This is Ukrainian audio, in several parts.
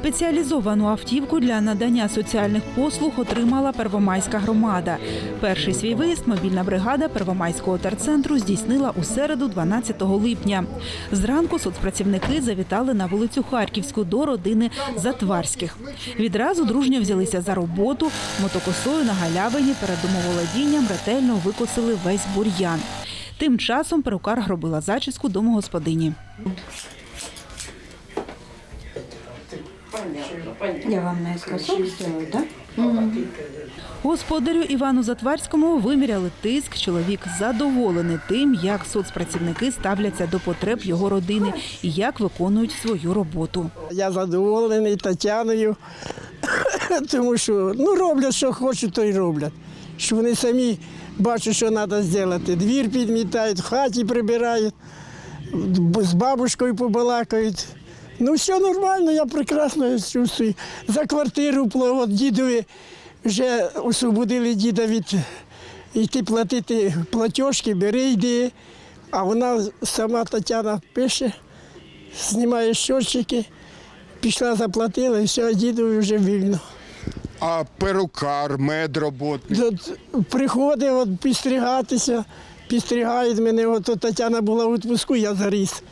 Спеціалізовану автівку для надання соціальних послуг отримала Первомайська громада. Перший свій виїзд мобільна бригада Первомайського терцентру здійснила у середу, 12 липня. Зранку соцпрацівники завітали на вулицю Харківську до родини Затварських. Відразу дружньо взялися за роботу. Мотокосою на галявині перед домоволодінням ретельно викосили весь бур'ян. Тим часом перукар робила зачіску домогосподині. Я вам наискосок сделаю, да? Господарю Івану Затварському виміряли тиск. Чоловік задоволений тим, як соцпрацівники ставляться до потреб його родини і як виконують свою роботу. Я задоволений Тетяною, тому що ну, роблять, що хочуть, то й роблять. Що вони самі бачать, що треба зробити. Двір підмітають, в хаті прибирають, з бабушкою побалакають. Ну, все нормально, я прекрасно чувствую. За квартиру от дідові вже освободили діда від йти платити платіжки, бери йди. А вона сама Тетяна пише, знімає щочики, пішла, заплатила, і все, дідові вже вільно. А перукар, медроботник. От Приходить от, підстригатися, підстригають мене. От, от Тетяна була в відпуску, я заріс.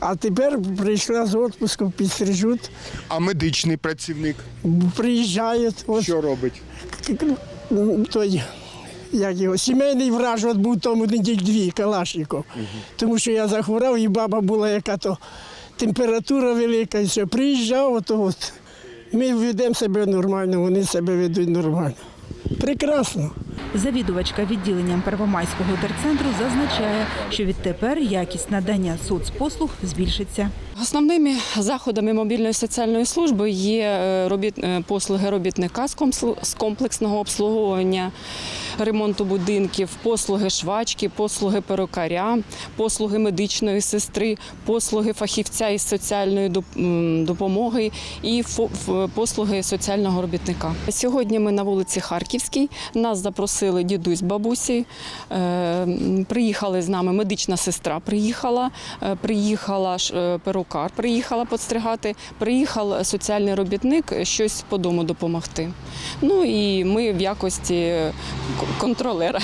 А тепер прийшла з відпуску, підстрижуть, А медичний працівник приїжджають. От, що робить? ну, той, як його, сімейний враж от був тому неділь дві Калашников. Тому що я захворав, і баба була яка то температура велика, і все. Приїжджав, от, от. ми ведемо себе нормально, вони себе ведуть нормально. Прекрасно. Завідувачка відділенням Первомайського терцентру зазначає, що відтепер якість надання соцпослуг збільшиться. Основними заходами мобільної соціальної служби є е, е, послуги робітника з комплексного обслуговування, ремонту будинків, послуги швачки, послуги перукаря, послуги медичної сестри, послуги фахівця із соціальної допомоги і послуги соціального робітника. Сьогодні ми на вулиці Харківській. Нас запросили дідусь бабусі. Е, Приїхали з нами медична сестра. Приїхала, е, приїхала е, перукар, приїхала підстригати. Приїхав соціальний робітник щось по дому допомогти. Ну і ми в якості контролера.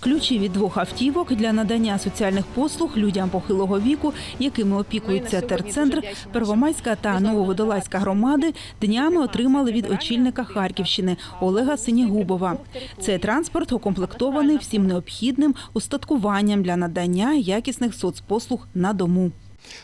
Ключі від двох автівок для надання соціальних послуг людям похилого віку, якими опікується терцентр, Первомайська та Нововодолазька громади, днями отримали від очільника Харківщини Олега Синігубова. Цей транспорт укомплектований всім необхідним устаткуванням для надання якісних соцпослуг на дому.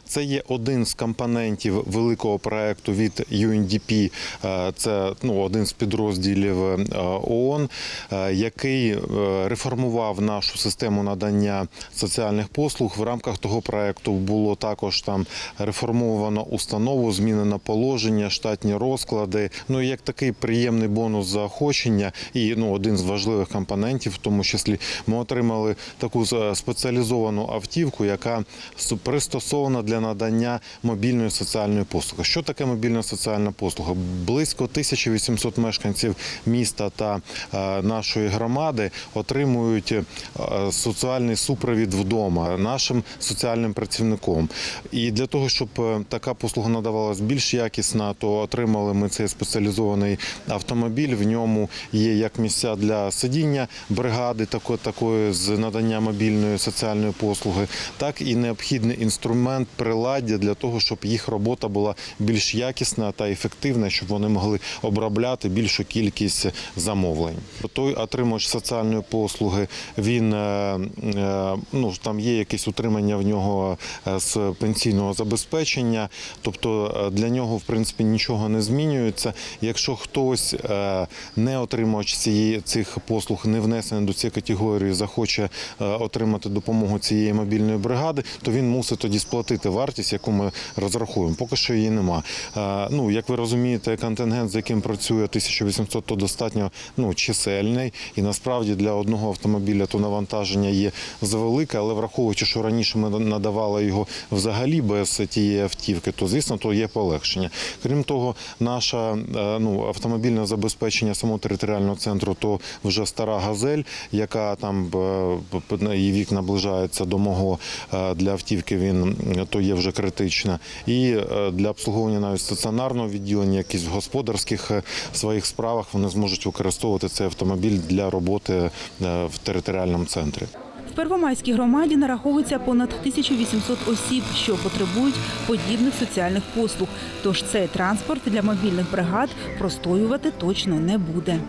Це є один з компонентів великого проекту від UNDP. е, Це ну, один з підрозділів е, ООН, е, який реформував нашу систему надання соціальних послуг. В рамках того проекту було також там реформовано установу, змінено положення, штатні розклади. Ну як такий приємний бонус заохочення, і ну один з важливих компонентів, в тому числі ми отримали таку спеціалізовану автівку, яка с- пристосована для надання мобільної соціальної послуги. Що таке мобільна соціальна послуга? Близько 1800 мешканців міста та е, нашої громади отримують е, соціальний супровід вдома нашим соціальним працівником. І для того, щоб е, така послуга надавалась більш якісна, то отримали ми цей спеціалізований автомобіль. В ньому є як місця для сидіння бригади, такої, такої з надання мобільної соціальної послуги, так і необхідний інструмент приладдя для того, щоб їх робота була більш якісна та ефективна, щоб вони могли обробляти більшу кількість замовлень. Той отримувач соціальної послуги, він е, е, ну там є якесь утримання в нього е, з пенсійного забезпечення, тобто для нього в принципі нічого не змінюється. Якщо хтось не отримувач цієї цих послуг, не внесений до цієї категорії, захоче отримати допомогу цієї мобільної бригади, то він мусить тоді сплатити вартість, яку ми розрахуємо. Поки що її нема. Е, Ну як ви розумієте, контингент, з яким працює 1800, то достатньо ну чисельний, і насправді для одного автомобіля то навантаження є завелике, але враховуючи, що раніше ми надавали його взагалі без тієї автівки, то звісно то є полегшення. Крім того, наша е, ну автомобільне забезпечення самого територіального центру то вже стара газель, яка там е, її вік наближається до мого е, для автівки. Він то є вже критична. І е, для обслуговування навіть стаціонарного відділення, якісь господарських е, своїх справах вони зможуть використовувати цей автомобіль для роботи е, в територіальному центрі. В Первомайській громаді нараховується понад 1800 осіб, що потребують подібних соціальних послуг. Тож цей транспорт для мобільних бригад простоювати точно не буде.